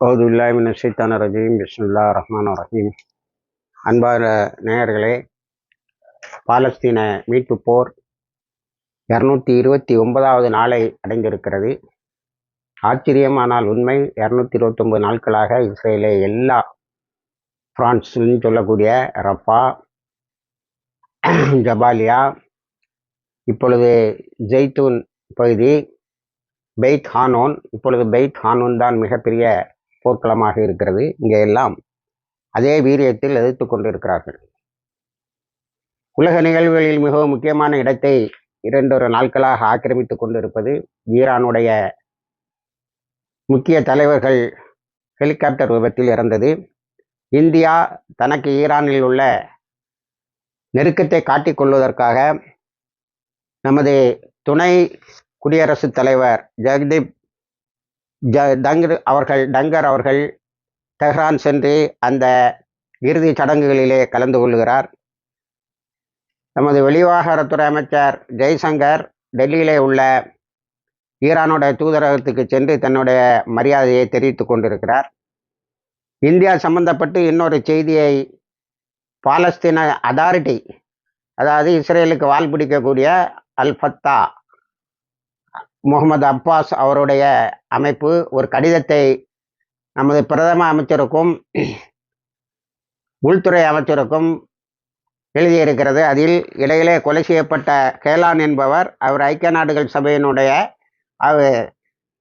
அவுது சைத்தான ரஜீம் பிஸ்மில்லா ரஹ்மான் ரஹீம் அன்பான நேயர்களே பாலஸ்தீன மீட்பு போர் இரநூத்தி இருபத்தி ஒன்பதாவது நாளை அடைந்திருக்கிறது. ஆச்சரியம் ஆனால் உண்மை இரநூத்தி இருபத்தொம்பது நாட்களாக இஸ்ரேலே எல்லா பிரான்ஸ்ன்னு சொல்லக்கூடிய ரஃபா ஜபாலியா இப்பொழுது ஜெய்தூன் பகுதி பெய்த் ஹானோன். இப்பொழுது பெய்த் ஹானோன் தான் மிகப்பெரிய போர்க்களமாக இருக்கிறது. இங்கே எல்லாம் அதே வீரியத்தில் எதிர்த்து கொண்டிருக்கிறார்கள். உலக நிகழ்வுகளில் மிகவும் முக்கியமான இடத்தை இரண்டொரு நாட்களாக ஆக்கிரமித்துக் கொண்டிருப்பது ஈரானுடைய முக்கிய தலைவர்கள் ஹெலிகாப்டர் விபத்தில் இறந்தது. இந்தியா தனக்கு ஈரானில் உள்ள நெருக்கத்தை காட்டிக்கொள்வதற்காக நமது துணை குடியரசுத் தலைவர் ஜெகதீப் டங்கர் அவர்கள் டங்கர் அவர்கள் டெஹ்ரான் சென்று அந்த இறுதி சடங்குகளிலே கலந்து கொள்கிறார் நமது வெளிவிவகாரத்துறை அமைச்சர் ஜெய்சங்கர் டெல்லியிலே உள்ள ஈரானுடைய தூதரகத்துக்கு சென்று தன்னுடைய மரியாதையை தெரிவித்து கொண்டிருக்கிறார். இந்தியா சம்பந்தப்பட்டு இன்னொரு செய்தியை பாலஸ்தீன அதாரிட்டி அதாவது இஸ்ரேலுக்கு வால் பிடிக்கக்கூடிய அல்ஃபத்தா முகமது அப்பாஸ் அவருடைய அமைப்பு ஒரு கடிதத்தை நமது பிரதம அமைச்சருக்கும் உள்துறை அமைச்சருக்கும் எழுதியிருக்கிறது. அதில் இடையிலே கொலை செய்யப்பட்ட கேலான் என்பவர் அவர் ஐக்கிய நாடுகள் சபையினுடைய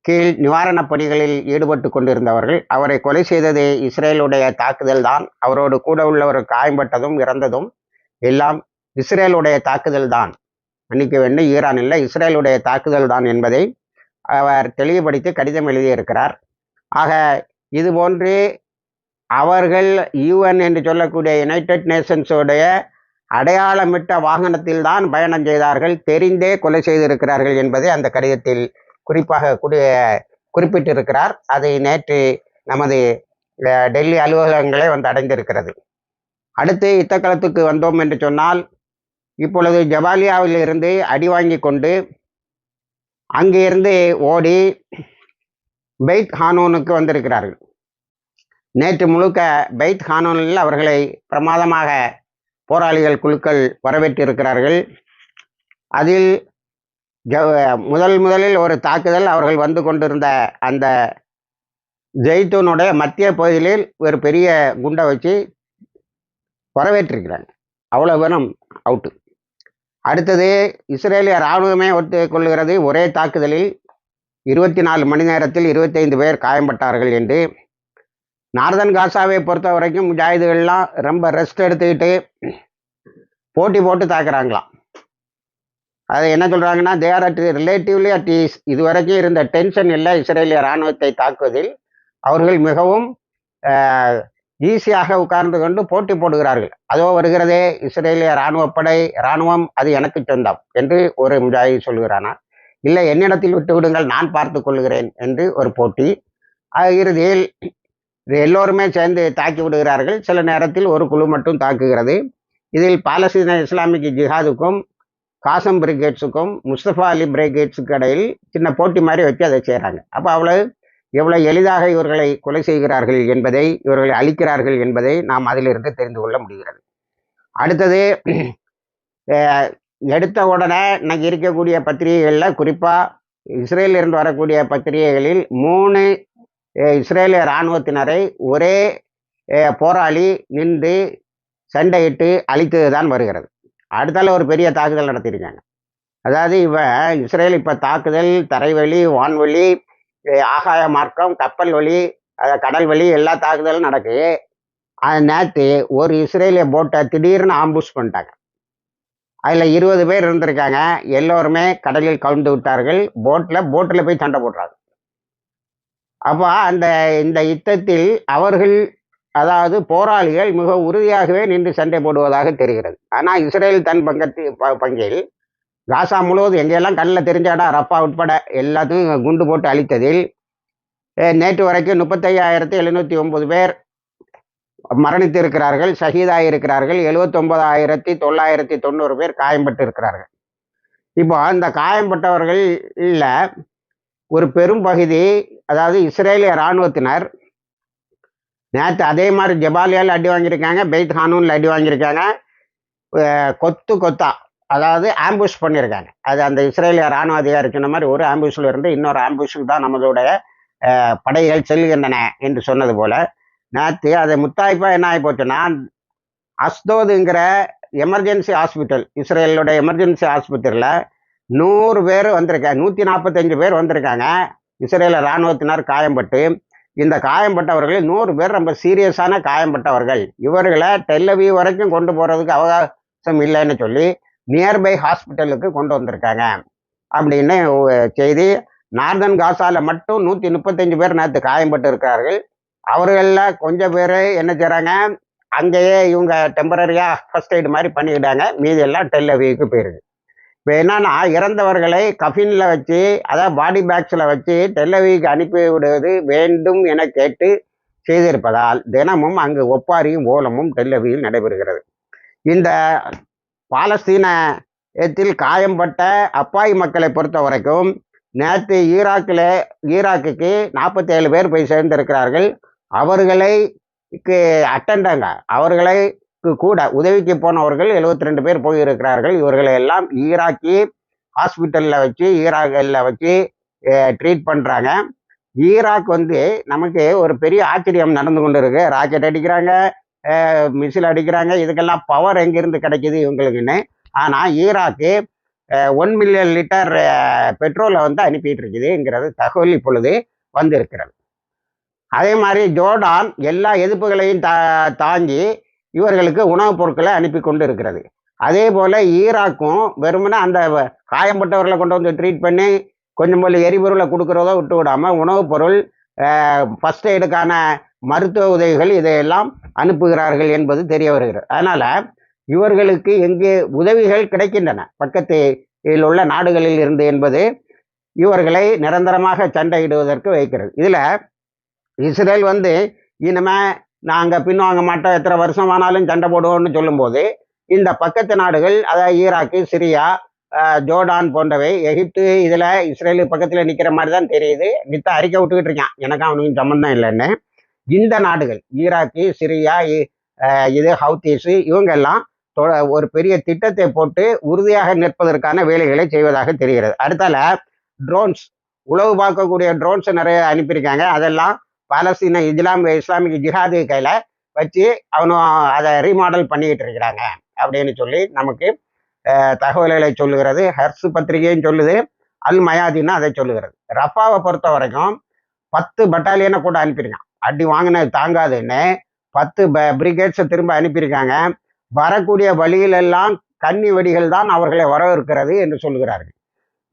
கீழ் நிவாரணப் பணிகளில் ஈடுபட்டு கொண்டிருந்தவர்கள். அவரை கொலை செய்தது இஸ்ரேலுடைய தாக்குதல் தான். அவரோடு கூட உள்ளவர் காயம்பட்டதும் இறந்ததும் எல்லாம் இஸ்ரேலுடைய தாக்குதல் தான். மன்னிக்க வேண்டும். ஈரான் இல்லை இஸ்ரேலுடைய தாக்குதல் தான் என்பதை அவர் தெளிவுபடுத்தி கடிதம் எழுதியிருக்கிறார். ஆக இது போன்று அவர்கள் யூஎன் என்று சொல்லக்கூடிய யுனைடெட் நேஷன்ஸோடைய அடையாளமிட்ட வாகனத்தில் தான் பயணம் செய்தார்கள். தெரிந்தே கொலை செய்திருக்கிறார்கள் என்பதை அந்த கடிதத்தில் குறிப்பாக கூடிய குறிப்பிட்டிருக்கிறார். அதை நேற்று நமது டெல்லி அலுவலகங்களே வந்து அடைந்திருக்கிறது. அடுத்து யுத்தக்களத்துக்கு வந்தோம் என்று சொன்னால் இப்பொழுது ஜபாலியாவிலிருந்து அடி வாங்கி கொண்டு அங்கிருந்து ஓடி பெய்த் ஹானூனுக்கு வந்திருக்கிறார்கள். நேற்று முழுக்க பெய்த் ஹானூனில் அவர்களை பிரமாதமாக போராளிகள் குழுக்கள் வரவேற்றிருக்கிறார்கள். அதில் ஜ முதல் முதலில் ஒரு தாக்குதல் அவர்கள் வந்து கொண்டிருந்த அந்த ஜெய்தூனுடைய மத்திய பகுதியில் ஒரு பெரிய குண்டை வச்சு வரவேற்றிருக்கிறாங்க. அவ்வளோ வேணும் அவுட்டு அடுத்தது இஸ்ரேலிய இராணுவமே ஒத்துக்கொள்கிறது. ஒரே தாக்குதலில் இருபத்தி நாலு மணி நேரத்தில் இருபத்தைந்து பேர் காயம்பட்டார்கள் என்று. நார்தன் காசாவை பொறுத்த வரைக்கும் முஜாஹிதுகள்லாம் ரொம்ப ரெஸ்ட் எடுத்துக்கிட்டு போட்டி போட்டு தாக்குறாங்களாம். அதை என்ன சொல்கிறாங்கன்னா they're at relatively at ease இதுவரைக்கும் இருந்த டென்ஷன் இல்லை இஸ்ரேலிய இராணுவத்தை தாக்குவதில். அவர்கள் மிகவும் ஈஸியாக உட்கார்ந்து கொண்டு போட்டி போடுகிறார்கள். அதோ வருகிறதே இஸ்ரேலிய இராணுவப்படை இராணுவம் அது எனக்கு சொந்தம் என்று ஒரு முஜாஹித் சொல்கிறானா இல்லை என்னிடத்தில் விட்டு விடுங்கள் நான் பார்த்து கொள்கிறேன் என்று ஒரு போட்டி. இறுதியில் எல்லோருமே சேர்ந்து தாக்கி விடுகிறார்கள். சில நேரத்தில் ஒரு குழு மட்டும் தாக்குகிறது. இதில் பாலஸ்தீன இஸ்லாமிக் ஜிஹாதுக்கும் காசம் பிரிகேட்ஸுக்கும் முஸ்தபா அலி பிரிகேட்ஸுக்கு இடையில் சின்ன போட்டி மாதிரி வச்சு அதை செய்கிறாங்க. அப்போ அவ்வளவு எவ்வளவு எளிதாக இவர்களை கொலை செய்கிறார்கள் என்பதை இவர்களை அழிக்கிறார்கள் என்பதை நாம் அதிலிருந்து தெரிந்து கொள்ள முடிகிறது. அடுத்தது எடுத்த உடனே இன்னைக்கு இருக்கக்கூடிய பத்திரிகைகளில் குறிப்பாக இஸ்ரேலிருந்து வரக்கூடிய பத்திரிகைகளில் மூணு இஸ்ரேலிய இராணுவத்தினரை ஒரே போராளி நின்று சண்டையிட்டு அழித்தது தான் வருகிறது. அடுத்தால ஒரு பெரிய தாக்குதல் நடத்தியிருக்காங்க. அதாவது இவன் இஸ்ரேல் இப்போ தாக்குதல் தரைவழி வான்வழி ஆகாய மார்க்கம் கப்பல் வழி கடல் வழி எல்லா தாக்குதலும் நடக்குது அது நேற்று ஒரு இஸ்ரேலிய போட்டை திடீர்னு ஆம்பூஸ் பண்ணிட்டாங்க. அதில் இருபது பேர் இருந்திருக்காங்க. எல்லோருமே கடலில் கவிழ்ந்து விட்டார்கள். போட்டில் போட்டில் போய் சண்டை போடுறாங்க. அப்போ அந்த இந்த யுத்தத்தில் அவர்கள் அதாவது போராளிகள் மிக உறுதியாகவே நின்று சண்டை போடுவதாக தெரிகிறது. ஆனால் இஸ்ரேல் தன் பங்கத்து பங்கில் காசா முழுவதும் எங்கெல்லாம் கண்ணில் தெரிஞ்சாடா ரப்பா உட்பட எல்லாத்தையும் குண்டு போட்டு அழித்ததில் நேற்று வரைக்கும் முப்பத்தையாயிரத்தி எழுநூற்றி ஒன்பது பேர் மரணித்து இருக்கிறார்கள் ஷஹீதாகி இருக்கிறார்கள் தொள்ளாயிரத்தி தொண்ணூறு பேர் காயம்பட்டு இருக்கிறார்கள் இப்போ அந்த காயம்பட்டவர்கள் இல்லை ஒரு பெரும் பகுதி அதாவது இஸ்ரேலிய இராணுவத்தினர் நேற்று அதே மாதிரி ஜபாலியால் அடி வாங்கியிருக்காங்க பெய்த் ஹானூனில் அடி வாங்கியிருக்காங்க கொத்து கொத்தா அதாவது ஆம்புஷ் பண்ணியிருக்காங்க அது அந்த இஸ்ரேலிய ராணுவ அதிகாரி சொன்ன மாதிரி ஒரு ஆம்புஷில் இருந்து இன்னொரு ஆம்புஷுக்கு தான் நம்மளுடைய படைகள் செல்கின்றன என்று சொன்னது போல நேற்று அது முத்தாய்ப்பாக என்ன ஆகி போச்சுன்னா அஸ்தோதுங்கிற எமர்ஜென்சி ஹாஸ்பிட்டல் இஸ்ரேலுடைய எமர்ஜென்சி ஆஸ்பத்திரியில் நூறு பேர் வந்திருக்காங்க நூற்றி நாற்பத்தஞ்சு பேர் வந்திருக்காங்க. இஸ்ரேல இராணுவத்தினர் காயம்பட்டு இந்த காயம்பட்டவர்கள் நூறு பேர் ரொம்ப சீரியஸான காயம்பட்டவர்கள். இவர்களை டெல்லவி வரைக்கும் கொண்டு போகிறதுக்கு அவகாசம் இல்லைன்னு சொல்லி நியர்பை ஹாஸ்பிட்டலுக்கு கொண்டு வந்திருக்காங்க. அப்படின்னு செய்தி. நார்தன் காசால மட்டும் நூற்றி முப்பத்தஞ்சு பேர் நேற்று காயம்பட்டு இருக்கிறார்கள் அவர்களில் கொஞ்சம் பேர் என்ன செய்கிறாங்க அங்கேயே இவங்க டெம்பரரியாக ஃபர்ஸ்ட் எய்டு மாதிரி பண்ணிக்கிட்டாங்க. மீதி எல்லாம் டெல்லவிக்கு போயிருக்கு. இப்போ என்னன்னா இறந்தவர்களை கஃபினில் வச்சு அதாவது பாடி பேக்ஸில் வச்சு டெல்லவிக்கு அனுப்பி விடுவது வேண்டும் என கேட்டு செய்திருப்பதால் தினமும் அங்கு ஒப்பாரியும் ஓலமும் டெல்லவியில் நடைபெறுகிறது. இந்த பாலஸ்தீனத்தில் காயம்பட்ட அப்பாய் மக்களை பொறுத்த வரைக்கும் நேற்று ஈராக்கில் ஈராக்குக்கு நாற்பத்தேழு பேர் போய் சேர்ந்திருக்கிறார்கள். அவர்களை அட்டண்டங்க. அவர்களை கூட உதவிக்கு போனவர்கள் 72 ரெண்டு பேர் போயிருக்கிறார்கள். இவர்களை எல்லாம் ஈராக்கி ஹாஸ்பிட்டலில் வச்சு ஈராக்கில் வச்சு ட்ரீட் பண்ணுறாங்க ஈராக் வந்து நமக்கு ஒரு பெரிய ஆச்சரியம் நடந்து கொண்டு இருக்கு ராக்கெட் அடிக்கிறாங்க. மிசில் அடிக்கிறாங்க. இதுக்கெல்லாம் பவர் எங்கேருந்து கிடைக்குது இவங்களுக்குன்னு. ஆனால் ஈராக்கு ஒன் மில்லியன் லிட்டர் பெட்ரோலை வந்து அனுப்பிட்டு இருக்குதுங்கிறது தகவல் இப்பொழுது வந்திருக்கிறது. அதே மாதிரி ஜோர்டான் எல்லா எதிர்ப்புகளையும் தா தாங்கி இவர்களுக்கு உணவுப் பொருட்களை அனுப்பி கொண்டு இருக்கிறது அதே போல் ஈராக்கும் வெறுமனே அந்த வ- காயம்பட்டவர்களை கொண்டு வந்து ட்ரீட் பண்ணி கொஞ்சம் போல எரிபொருளை கொடுக்குறதோ விட்டு விடாமல் உணவுப் பொருள் ஃபஸ்ட் எய்டுக்கான மருத்துவ உதவிகள் இதையெல்லாம் அனுப்புகிறார்கள் என்பது தெரிய வருகிறது. அதனால் இவர்களுக்கு எங்கே உதவிகள் கிடைக்கின்றன. பக்கத்தில் உள்ள நாடுகளில் இருந்து என்பது இவர்களை நிரந்தரமாக சண்டையிடுவதற்கு வைக்கிறது. இதில் இஸ்ரேல் வந்து இனிமே நாங்கள் பின்வாங்க மாட்டோம் எத்தனை வருஷம் ஆனாலும் சண்டை போடுவோம்னு சொல்லும்போது இந்த பக்கத்து நாடுகள் அதாவது ஈராக்கு சிரியா ஜோர்டான் போன்றவை எகிப்து இதில் இஸ்ரேலு பக்கத்தில் நிற்கிற மாதிரி தான் தெரியுது. நித்த அறிக்கை விட்டுக்கிட்டு இருக்கான். எனக்கு அவனுக்கு சம்மந்தம் இல்லைன்னு. இந்த நாடுகள் ஈராக்கு சிரியா இ- இது ஹவுத்தீஸு இவங்க எல்லாம் ஒரு பெரிய திட்டத்தை போட்டு உறுதியாக நிற்பதற்கான வேலைகளை செய்வதாக தெரிகிறது. அடுத்தால ட்ரோன்ஸ் உளவு பார்க்கக்கூடிய ட்ரோன்ஸை நிறைய அனுப்பியிருக்காங்க. அதெல்லாம் பாலஸ்தீன இஸ்லாம் இஸ்லாமிக் ஜிஹாது கையில் வச்சு அவனும் அதை ரீமாடல் பண்ணிக்கிட்டு இருக்கிறாங்க அப்படின்னு சொல்லி நமக்கு தகவல்களை சொல்லுகிறது. ஹர்ஸ் பத்திரிகையும் சொல்லுது. அல் மயாதின்னு அதை சொல்லுகிறது. ரஃபாவை பொறுத்த வரைக்கும் பத்து பட்டாலியனை கூட அனுப்பியிருக்கான். அடி வாங்கினது தாங்காதுன்னு பத்து பிரிகேட்ஸை திரும்ப அனுப்பியிருக்காங்க. வரக்கூடிய வழியிலெல்லாம் கன்னி வெடிகள் தான் அவர்களை வரவிருக்கிறது என்று சொல்கிறார்கள்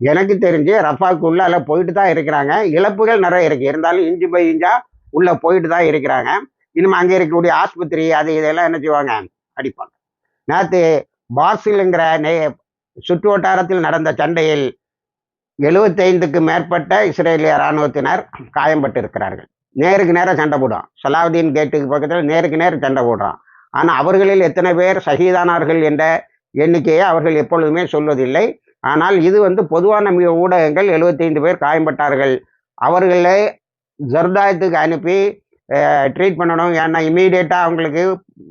எனக்கு தெரிஞ்சு ரஃபாக்குள்ள எல்லாம் போயிட்டு தான் இருக்கிறாங்க. இழப்புகள் நிறைய இருக்கு. இருந்தாலும் இஞ்சி பை இஞ்சா உள்ள போயிட்டு தான் இருக்கிறாங்க. இனிமேல் அங்கே இருக்கக்கூடிய ஆஸ்பத்திரி அது இதெல்லாம் என்ன செய்வாங்க? அடிப்பாங்க. நேற்று பாசிலுங்கிற நே சுற்று வட்டாரத்தில் நடந்த சண்டையில் எழுபத்தைந்துக்கு மேற்பட்ட இஸ்ரேலிய இராணுவத்தினர் காயம்பட்டு இருக்கிறார்கள் நேருக்கு நேராக சண்டை போடும் சலாவுதீன் கேட்டுக்கு பக்கத்தில் நேருக்கு நேர் சண்டை போடுறான். ஆனால் அவர்களில் எத்தனை பேர் சகிதானார்கள் என்ற எண்ணிக்கையை அவர்கள் எப்பொழுதுமே சொல்வதில்லை. ஆனால் இது வந்து பொதுவான ஊடகங்கள் 75 பேர் காயம்பட்டார்கள். அவர்களை ஜர்தாயத்துக்கு அனுப்பி ட்ரீட் பண்ணணும். ஏன்னா இமீடியட்டாக அவங்களுக்கு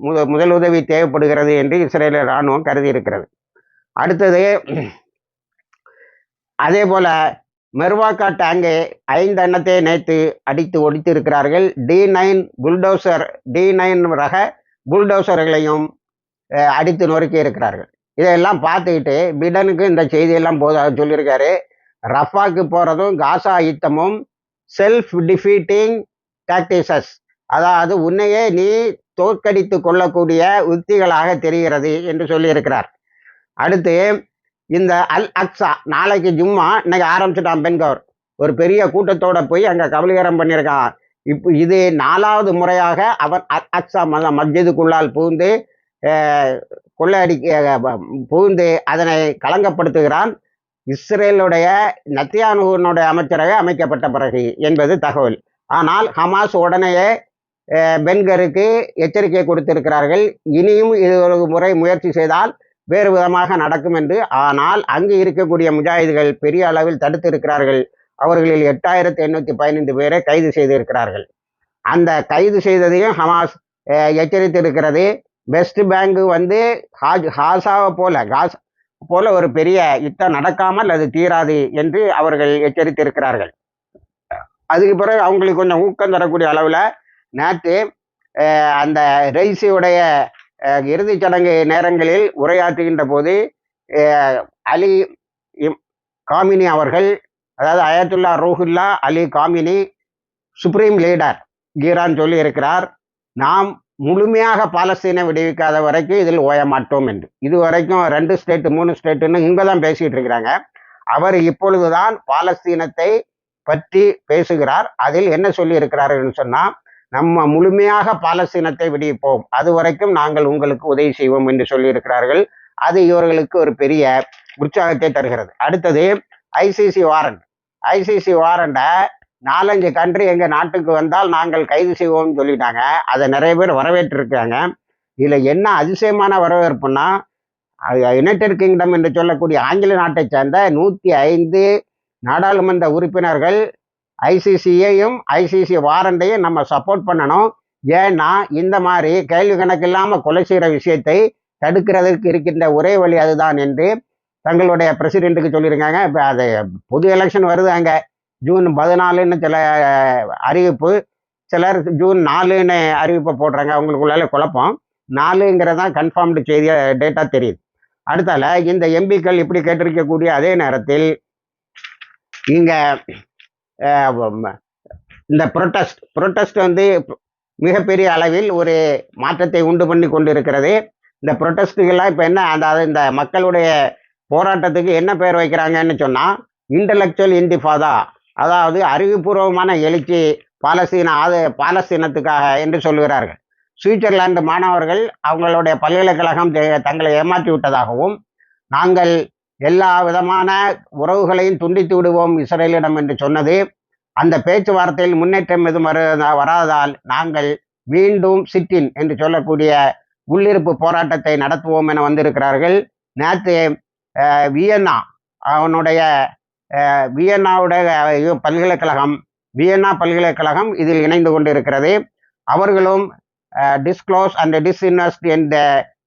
முத முதல் உதவி தேவைப்படுகிறது என்று இஸ்ரேல இராணுவம் கருதி இருக்கிறது. அடுத்தது அதே போல மெர்வாக்கா டேங்கை ஐந்து எண்ணத்தை நேற்று அடித்து ஒடித்து இருக்கிறார்கள் D nine bulldozer D nine ரக புல்டோசர்களையும் அடித்து நொறுக்கி இருக்கிறார்கள். இதையெல்லாம் பார்த்துக்கிட்டு பிடனுக்கு இந்த செய்தியெல்லாம் போதாக சொல்லியிருக்காரு. ரஃபாக்கு போகிறதும் காசா யுத்தமும் செல்ஃப் டிஃபீட்டிங் டாக்டிசஸ் அதாவது உன்னையே நீ தோற்கடித்து கொள்ளக்கூடிய உத்திகளாக தெரிகிறது என்று சொல்லியிருக்கிறார். அடுத்து இந்த அல் அக்ஸா நாளைக்கு ஜும்மா இன்னைக்கு ஆரம்பிச்சிட்டான் பெண்கவர் ஒரு பெரிய கூட்டத்தோட போய் அங்கே கபலீகரம் பண்ணியிருக்கான் இப்போ இது நாலாவது முறையாக அவன் அல் அக்ஸா மத மஸ்ஜிதுக்குள்ளால் புகுந்து கொள்ளையடி புகுந்து அதனை களங்கப்படுத்துகிறான். இஸ்ரேலுடைய நத்தியானுடைய அமைச்சரவை அமைக்கப்பட்ட பிறகு என்பது தகவல். ஆனால் ஹமாஸ் உடனேயே பென்கருக்கு எச்சரிக்கை கொடுத்திருக்கிறார்கள். இனியும் இது ஒரு முறை முயற்சி செய்தால் வேறு விதமாக நடக்கும் என்று. ஆனால் அங்கு இருக்கக்கூடிய முஜாஹிதுகள் பெரிய அளவில் தடுத்து இருக்கிறார்கள். அவர்களில் எட்டாயிரத்தி எண்ணூற்றி பதினைந்து பேரை கைது செய்திருக்கிறார்கள். அந்த கைது செய்ததையும் ஹமாஸ் எச்சரித்திருக்கிறது. வெஸ்ட் பேங்கு வந்து ஹாஜ் ஹாசாவை போல காஸ் போல ஒரு பெரிய யுத்தம் நடக்காமல் அது தீராது என்று அவர்கள் எச்சரித்திருக்கிறார்கள். அதுக்கு பிறகு அவங்களுக்கு கொஞ்சம் ஊக்கம் தரக்கூடிய அளவில் நேற்று அந்த ரெய்ஸியுடைய இறுதிச் சடங்கு நேரங்களில் உரையாற்றுகின்ற போது அலி இம் காமினி அவர்கள் அதாவது Ayatollah Ruhollah Ali Khamenei supreme leader கீரான் சொல்லி இருக்கிறார். நாம் முழுமையாக பாலஸ்தீனை விடுவிக்காத வரைக்கும் இதில் ஓய மாட்டோம் என்று. இது வரைக்கும் ரெண்டு ஸ்டேட்டு மூணு ஸ்டேட்டுன்னு இங்கே தான் பேசிகிட்டு இருக்கிறாங்க. அவர் இப்பொழுதுதான் பாலஸ்தீனத்தை பற்றி பேசுகிறார். அதில் என்ன சொல்லி இருக்கிறார்கள் சொன்னால் நம்ம முழுமையாக பாலஸ்தீனத்தை விடுவிப்போம். அது வரைக்கும் நாங்கள் உங்களுக்கு உதவி செய்வோம் என்று சொல்லியிருக்கிறார்கள். அது இவர்களுக்கு ஒரு பெரிய உற்சாகத்தை தருகிறது. அடுத்தது ஐசிசி வாரண்ட். ஐசிசி வாரண்டை நாலஞ்சு கண்ட்ரி எங்கள் நாட்டுக்கு வந்தால் நாங்கள் கைது செய்வோம்னு சொல்லிட்டாங்க. அதை நிறைய பேர் வரவேற்றிருக்காங்க. இதில் என்ன அதிசயமான வரவேற்புன்னா யுனைடெட் கிங்டம் என்று சொல்லக்கூடிய ஆங்கில நாட்டைச் சேர்ந்த நூற்றி ஐந்து நாடாளுமன்ற உறுப்பினர்கள் ஐசிசியையும் ஐசிசி வாரண்டையும் நம்ம சப்போர்ட் பண்ணணும். ஏன்னா இந்த மாதிரி கேள்வி கணக்கு இல்லாமல் கொலை செய்கிற விஷயத்தை தடுக்கிறதுக்கு இருக்கின்ற ஒரே வழி அதுதான் என்று தங்களுடைய பிரசிடென்ட்டுக்கு சொல்லியிருக்காங்க. இப்போ அது பொது எலெக்ஷன் வருது அங்கே. ஜூன் பதினாலுன்னு சில அறிவிப்பு. சிலர் ஜூன் நாலுன்னு அறிவிப்பை போடுறாங்க. அவங்களுக்குள்ளால குழப்பம். நாலுங்கிறதான் கன்ஃபார்ம்டு செய்தியாக டேட்டா தெரியுது. அடுத்தால இந்த எம்பிக்கள் இப்படி கேட்டிருக்கக்கூடிய அதே நேரத்தில் இங்கே இந்த புரொட்டஸ்ட் புரொட்டஸ்ட் வந்து மிகப்பெரிய அளவில் ஒரு மாற்றத்தை உண்டு பண்ணி கொண்டு இருக்கிறது இந்த ப்ரொட்டஸ்ட்டுகள்லாம் இப்போ என்ன அந்த இந்த மக்களுடைய போராட்டத்துக்கு என்ன பெயர் வைக்கிறாங்கன்னு சொன்னால் இன்டலெக்சுவல் இன்டிஃபாதா அதாவது அறிவுபூர்வமான எழுச்சி பாலஸ்தீன அது பாலஸ்தீனத்துக்காக என்று சொல்கிறார்கள் சுவிட்சர்லாந்து மாணவர்கள் அவங்களுடைய பல்கலைக்கழகம் தே- தங்களை ஏமாற்றி விட்டதாகவும் நாங்கள் எல்லா விதமான உறவுகளையும் துண்டித்து விடுவோம் இஸ்ரேலிடம் என்று சொன்னது. அந்த பேச்சுவார்த்தையில் முன்னேற்றம் எதுவும் வராததால் நாங்கள் மீண்டும் சிட்டின் என்று சொல்லக்கூடிய உள்ளிருப்பு போராட்டத்தை நடத்துவோம் என வந்திருக்கிறார்கள். நேற்று வியன்னா அவனுடைய வியன்னாவுடைய பல்கலைக்கழகம் வியன்னா பல்கலைக்கழகம் இதில் இணைந்து கொண்டிருக்கிறது. அவர்களும் டிஸ்க்ளோஸ் அண்ட் டிஸ்இன்வெஸ்ட் என்ற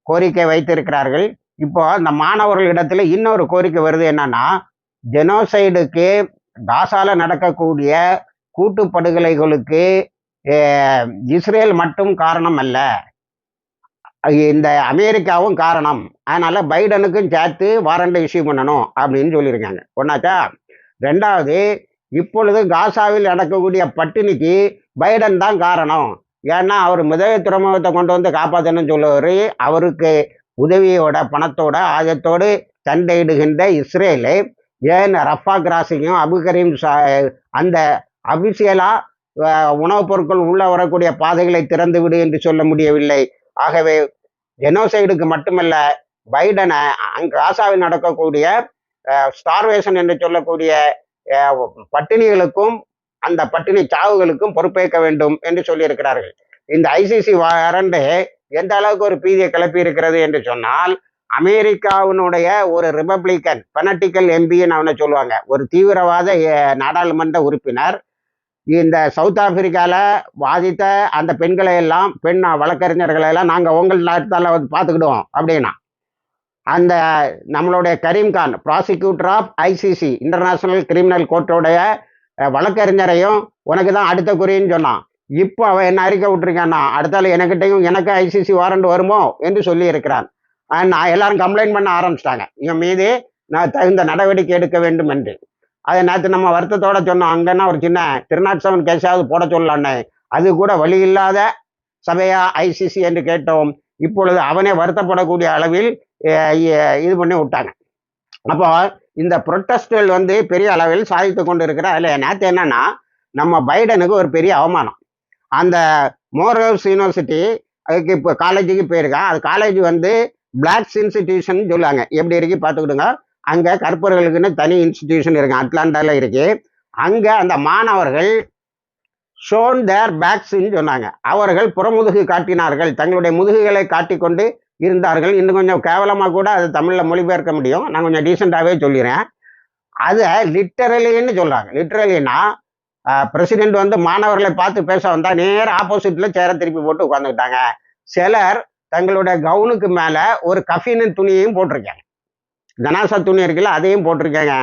கோரிக்கை வைத்திருக்கிறார்கள். இப்போ அந்த மாணவர்களிடத்துல இன்னொரு கோரிக்கை வருது என்னன்னா ஜெனோசைடுக்கு காசால நடக்கக்கூடிய கூட்டு படுகொலைகளுக்கு இஸ்ரேல் மட்டும் காரணம் அல்ல. இந்த அமெரிக்காவும் காரணம். அதனால பைடனுக்கும் சேர்த்து வாரண்டை இஷ்யூ பண்ணணும் அப்படின்னு சொல்லியிருக்காங்க. ஒன்னாச்சா ரெண்டாவது இப்பொழுது காசாவில் நடக்கக்கூடிய பட்டினிக்கு பைடன் தான் காரணம். ஏன்னா அவர் முதல் துறைமுகத்தை கொண்டு வந்து காப்பாற்றணும்னு சொல்லுவார் அவருக்கு உதவியோட பணத்தோட ஆயத்தோடு சண்டையிடுகின்ற இஸ்ரேலை ஏன் ரஃபா கிராசிங்கும் அபுகரீம் அந்த அபிஷியலாக உணவுப் பொருட்கள் உள்ள வரக்கூடிய பாதைகளை திறந்து விடு என்று சொல்ல முடியவில்லை. ஆகவே ஜெனோசைடுக்கு மட்டுமல்ல பைடனை அங்க காசாவில் நடக்கக்கூடிய ஸ்டார்வேஷன் என்று சொல்லக்கூடிய பட்டினிகளுக்கும் அந்த பட்டினி சாவுகளுக்கும் பொறுப்பேற்க வேண்டும் என்று சொல்லியிருக்கிறார்கள். இந்த ஐசிசி வரண்டு எந்த அளவுக்கு ஒரு பீதியை கிளப்பி இருக்கிறது என்று சொன்னால் அமெரிக்காவினுடைய ஒரு ரிபப்ளிக்கன் பெனட்டிக்கல் எம்பின்னு அவனை சொல்லுவாங்க. ஒரு தீவிரவாத நாடாளுமன்ற உறுப்பினர். இந்த சவுத் ஆப்பிரிக்காவில் வாதித்த அந்த பெண்களை எல்லாம் பெண் வழக்கறிஞர்களை எல்லாம் நாங்கள் உங்கள் நாட்டால் வந்து பார்த்துக்கிடுவோம் அப்படின்னா அந்த நம்மளுடைய Karim Khan prosecutor of ICC international criminal கோர்ட்டோடைய வழக்கறிஞரையும் உனக்கு தான் அடுத்த குறின்னு சொன்னான். இப்போ அவன் என்ன அறிக்கை விட்டுருக்கான்னா அடுத்தால எனக்கிட்டையும் எனக்கு ஐசிசி வாரண்ட் வருமோ என்று சொல்லியிருக்கிறான். நான் எல்லாரும் கம்ப்ளைண்ட் பண்ண ஆரம்பிச்சிட்டாங்க. இவன் மீது நான் தகுந்த நடவடிக்கை எடுக்க வேண்டும் என்று. அதை நேற்று நம்ம வருத்தத்தோட சொன்னோம். அங்கன்னா ஒரு சின்ன திருநாட்சவன் கேஸாவது போட சொல்லலான்னு அது கூட வழி இல்லாத சபையா ஐசிசி என்று கேட்டோம். இப்பொழுது அவனே வருத்தப்படக்கூடிய அளவில் இது பண்ணி விட்டாங்க. அப்போ இந்த ப்ரொட்டஸ்ட்கள் வந்து பெரிய அளவில் சாதித்து கொண்டு இருக்கிற அதில் நேற்று என்னன்னா நம்ம பைடனுக்கு ஒரு பெரிய அவமானம். அந்த மோரல்ஸ் யூனிவர்சிட்டி அதுக்கு இப்போ காலேஜுக்கு போயிருக்கேன். அது காலேஜ் வந்து பிளாக்ஸ் இன்ஸ்டிடியூஷன் சொல்லுவாங்க. எப்படி இருக்கு பார்த்துக்கிடுங்க. அங்கே கற்பவர்களுக்குன்னு தனி இன்ஸ்டிடியூஷன் இருக்கு. அட்லாண்டாவில் இருக்கு. அங்கே அந்த மாணவர்கள் ஷோன் தேர் பேக்ஸ்ன்னு சொன்னாங்க. அவர்கள் புறமுதுகு காட்டினார்கள். தங்களுடைய முதுகுகளை காட்டிக்கொண்டு இருந்தார்கள். இன்னும் கொஞ்சம் கேவலமாக கூட அது தமிழில் மொழிபெயர்க்க முடியும். நான் கொஞ்சம் டீசெண்டாகவே சொல்லிடுறேன் அதை லிட்டரலின்னு சொல்கிறாங்க லிட்டரலின்னா பிரசிடென்ட் வந்து மாணவர்களை பார்த்து பேச வந்தா நேர ஆப்போசிட்ல சேர திருப்பி போட்டு உட்காந்துக்கிட்டாங்க சிலர் தங்களுடைய கவுனுக்கு மேல ஒரு கஃபின் துணியையும் போட்டிருக்காங்க. ஜனாசா துணி இருக்குல்ல அதையும் போட்டிருக்காங்க.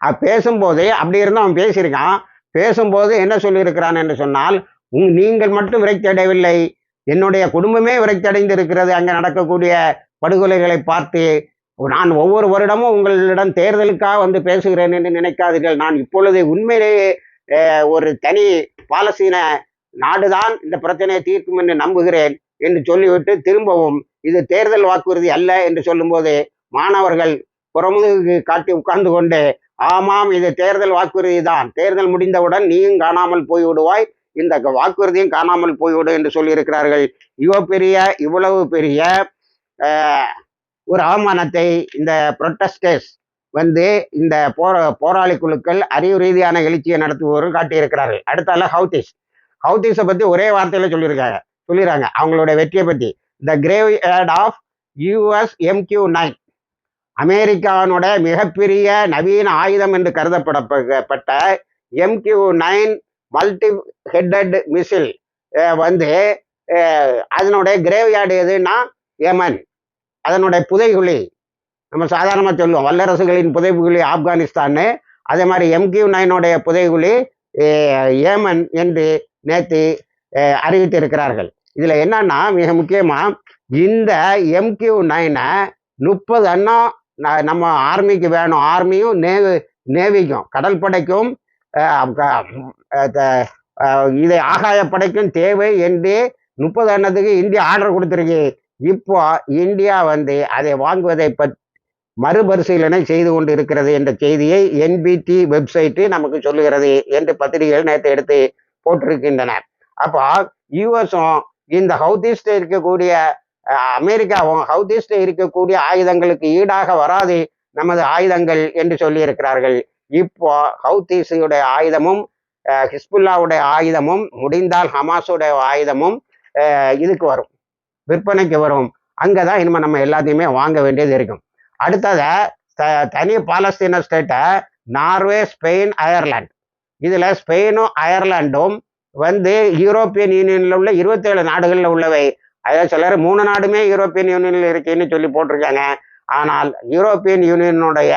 பேசும்போதே பேசும்போது அப்படி இருந்து அவன் பேசியிருக்கான். பேசும்போது என்ன சொல்லியிருக்கிறான் என்று சொன்னால் உங் நீங்கள் மட்டும் விரக்தி அடையவில்லை. என்னுடைய குடும்பமே விரக்தி அடைந்து இருக்கிறது அங்கே நடக்கக்கூடிய படுகொலைகளை பார்த்து நான் ஒவ்வொரு வருடமும் உங்களிடம் தேர்தலுக்காக வந்து பேசுகிறேன் என்று நினைக்காதீர்கள். நான் இப்பொழுது உண்மையிலேயே ஒரு தனி பாலஸ்தீன நாடுதான் இந்த பிரச்சனையை தீர்க்கும் என்று நம்புகிறேன் என்று சொல்லிவிட்டு திரும்பவும் இது தேர்தல் வாக்குறுதி அல்ல என்று சொல்லும்போது மாணவர்கள் புறமுதுகு காட்டி உட்கார்ந்து கொண்டு ஆமாம் இது தேர்தல் வாக்குறுதி தான். தேர்தல் முடிந்தவுடன் நீயும் காணாமல் போய்விடுவாய். இந்த வாக்குறுதியும் காணாமல் போய்விடும் என்று சொல்லியிருக்கிறார்கள். இவ்வளோ பெரிய இவ்வளவு பெரிய ஒரு அவமானத்தை இந்த ப்ரொட்டஸ்டர்ஸ் வந்து இந்த போரா போராளி குழுக்கள் அறிவு ரீதியான எழுச்சியை நடத்துபவர்கள் காட்டியிருக்கிறார்கள். அடுத்தால ஹவுதிஸ். ஹவுதிஸை பற்றி ஒரே வார்த்தையில சொல்லியிருக்காங்க. சொல்லிடுறாங்க. அவங்களுடைய வெற்றியை பற்றி the graveyard of US MQ nine அமெரிக்காவினுடைய மிகப்பெரிய நவீன ஆயுதம் என்று கருதப்படப்பட்ட MQ nine multi headed missile வந்து அதனுடைய கிரேவ் யார்டு எதுன்னா யமன் அதனுடைய புதைகுழி. நம்ம சாதாரணமாக சொல்லுவோம். வல்லரசுகளின் புதைகுழி ஆப்கானிஸ்தான்னு அதே மாதிரி எம்கியூ நைனுடைய புதைகுழி ஏமன் என்று நேற்று அறிவித்திருக்கிறார்கள். இதில் என்னன்னா மிக முக்கியமாக இந்த எம்கியூ நைனை முப்பது அண்ணம் ந- நம்ம ஆர்மிக்கு வேணும். ஆர்மியும் நேவி நேவிக்கும் கடற்படைக்கும் படைக்கும் இதை ஆகாயப்படைக்கும் தேவை என்று முப்பது அண்ணத்துக்கு இந்தியா ஆர்டர் கொடுத்துருக்கு. இப்போ இந்தியா வந்து அதை வாங்குவதை பற்றி மறுபரிசீலனை செய்து கொண்டு இருக்கிறது என்ற செய்தியை என்பிடி வெப்சைட்டு நமக்கு சொல்லுகிறது என்று பத்திரிகைகள் நேற்று எடுத்து போட்டிருக்கின்றன அப்போ யூஎஸும் இந்த ஹவுதிஸ்ட் இருக்கக்கூடிய அமெரிக்காவும் ஹவுதிஸ்ட் இருக்கக்கூடிய ஆயுதங்களுக்கு ஈடாக வராது நமது ஆயுதங்கள் என்று சொல்லியிருக்கிறார்கள். இப்போ ஹவுதீஸுடைய ஆயுதமும் ஹிஸ்புல்லாவுடைய ஆயுதமும் முடிந்தால் ஹமாஸுடைய ஆயுதமும் இதுக்கு வரும் விற்பனைக்கு வரும். அங்கே தான் இனிமேல் நம்ம எல்லாத்தையுமே வாங்க வேண்டியது இருக்கும். அடுத்தது த தனி பாலஸ்தீன ஸ்டேட்டை நார்வே ஸ்பெயின் அயர்லாந்து. இதில் ஸ்பெயினும் அயர்லாண்டும் வந்து யூரோப்பியன் யூனியனில் உள்ள இருபத்தேழு நாடுகளில் உள்ளவை. அதாவது சிலர் மூணு நாடுமே யூரோப்பியன் யூனியனில் இருக்குன்னு சொல்லி போட்டிருக்காங்க. ஆனால் யூரோப்பியன் யூனியனுடைய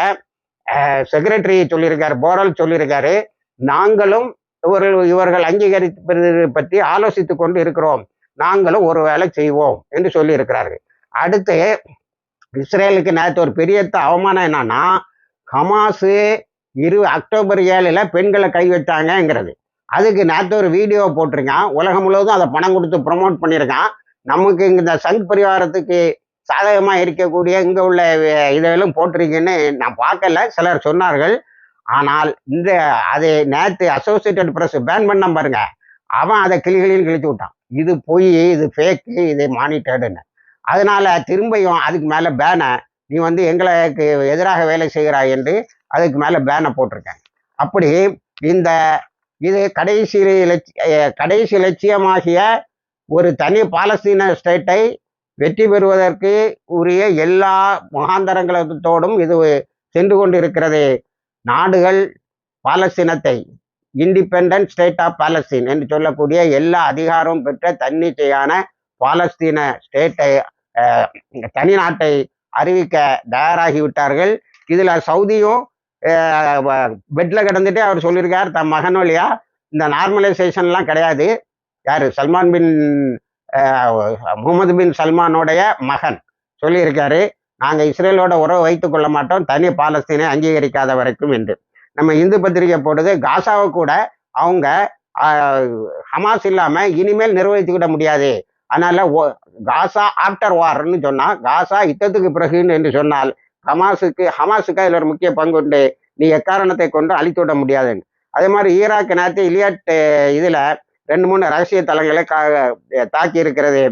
செக்ரட்டரி சொல்லியிருக்காரு போரல் சொல்லியிருக்காரு நாங்களும் இவர்கள் இவர்கள் அங்கீகரிப்பது பற்றி ஆலோசித்து கொண்டு இருக்கிறோம். நாங்களும் ஒரு வேலை செய்வோம் என்று சொல்லியிருக்கிறார்கள். அடுத்து இஸ்ரேலுக்கு நேற்று ஒரு பெரிய அவமானம் என்னன்னா ஹமாஸு இரு அக்டோபர் ஏழில் பெண்களை கை வச்சாங்கங்கிறது. அதுக்கு நேற்று ஒரு வீடியோ போட்டிருக்கான். உலகம் முழுவதும் அதை பணம் கொடுத்து ப்ரமோட் பண்ணியிருக்கான். நமக்கு இந்த சங் பரிவாரத்துக்கு சாதகமாக இருக்கக்கூடிய இங்கே உள்ள இதெல்லாம் போட்டிருக்கேன்னு நான் பார்க்கல. சிலர் சொன்னார்கள். ஆனால் இந்த அதை நேற்று அசோசியேட்டட் ப்ரெஸ் பேன் பண்ண பாருங்க. அவன் அதை கிளிகளின்னு கிழிச்சு விட்டான். இது பொய் இது ஃபேக்கு இது மானிட்டர்டுன்னு அதனால திரும்பியும் அதுக்கு மேலே பேனை நீ வந்து எங்களுக்கு எதிராக வேலை செய்கிறாய் என்று அதுக்கு மேலே பேனை போட்டிருக்காங்க. அப்படி இந்த இது கடைசி இலட்சி- கடைசி லட்சியமாகிய ஒரு தனி பாலஸ்தீன ஸ்டேட்டை வெற்றி பெறுவதற்கு உரிய எல்லா முகாந்தரங்களத்தோடும் இது சென்று கொண்டிருக்கிறது. நாடுகள் பாலஸ்தீனத்தை இண்டிபெண்டன்ட் ஸ்டேட் ஆஃப் பாலஸ்தீன் என்று சொல்லக்கூடிய எல்லா அதிகாரம் பெற்ற தன்னிச்சையான பாலஸ்தீன ஸ்டேட்டை தனி நாட்டை அறிவிக்க தயாராகி விட்டார்கள். இதில் சவுதியும் பெட்டில் கிடந்துட்டு அவர் சொல்லியிருக்கார் தன் மகன் வழியா இந்த நார்மலைசேஷன்லாம் கிடையாது. யார்? சல்மான் பின் முகமது பின் சல்மானுடைய மகன் சொல்லியிருக்காரு. நாங்கள் இஸ்ரேலோட உறவு வைத்து கொள்ள மாட்டோம் தனி பாலஸ்தீனை அங்கீகரிக்காத வரைக்கும் என்று. நம்ம இந்து பத்திரிகை போடுது காசாவை கூட அவங்க ஹமாஸ் இல்லாமல் இனிமேல் நிர்வகித்துக்கிட முடியாது. அதனால ஓ- காசா ஆஃப்டர் வார்னு சொன்னா காசா யுத்தத்துக்கு பிறகுன்னு என்று சொன்னால் ஹமாஸுக்கு ஹமாஸுக்கு அதில் ஒரு முக்கிய பங்கு உண்டு. நீ எக்காரணத்தை கொண்டு அழித்து விட முடியாதுன்னு அதே மாதிரி ஈராக் நேரத்து இலியாட் இதில் ரெண்டு மூணு ரகசிய தளங்களை கா தாக்கி இருக்கிறது.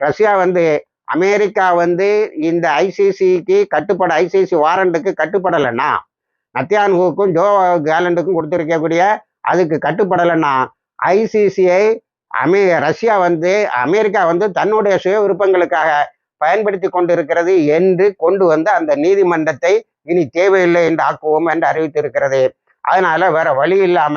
ரஷ்யா வந்து அமெரிக்கா வந்து இந்த ஐசிசிக்கு கட்டுப்பட ஐசிசி வாரண்ட்டுக்கு கட்டுப்படலைன்னா நத்தியான்ஹுக்கும் ஜோ கேலண்டுக்கும் கொடுத்துருக்கக்கூடிய அதுக்கு கட்டுப்படலைன்னா ஐசிசியை அமெ ரஷ்யா வந்து அமெரிக்கா வந்து தன்னுடைய சுய விருப்பங்களுக்காக பயன்படுத்தி கொண்டிருக்கிறது என்று கொண்டு வந்து அந்த நீதிமன்றத்தை இனி தேவையில்லை என்று ஆக்குவோம் என்று அறிவித்திருக்கிறது. அதனால வேற வழி இல்லாம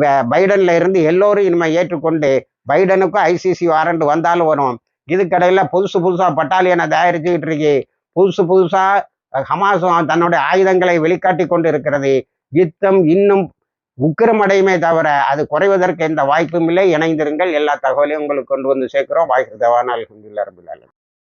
ப- பைடன்ல இருந்து எல்லோரும் இனிமே ஏற்றுக்கொண்டு பைடனுக்கும் ஐசிசி வாரண்ட் வந்தாலும் வரும் இதுக்கடையில புதுசு புதுசா பட்டாலியனை தயாரிச்சுக்கிட்டு இருக்கு. புதுசு புதுசா ஹமாசம் ஹமாஸும் தன்னுடைய ஆயுதங்களை வெளிக்காட்டி கொண்டு இருக்கிறது யுத்தம் இன்னும் உக்கிரமடையுமே தவிர அது குறைவதற்கு எந்த வாய்ப்பும் இல்லை. இணைந்திருங்கள். எல்லா தகவலையும் உங்களுக்கு கொண்டு வந்து சேர்க்கிறோம். வாய்ப்பு தவானால் அல்ஹம்துலில்லாஹ் ரபில்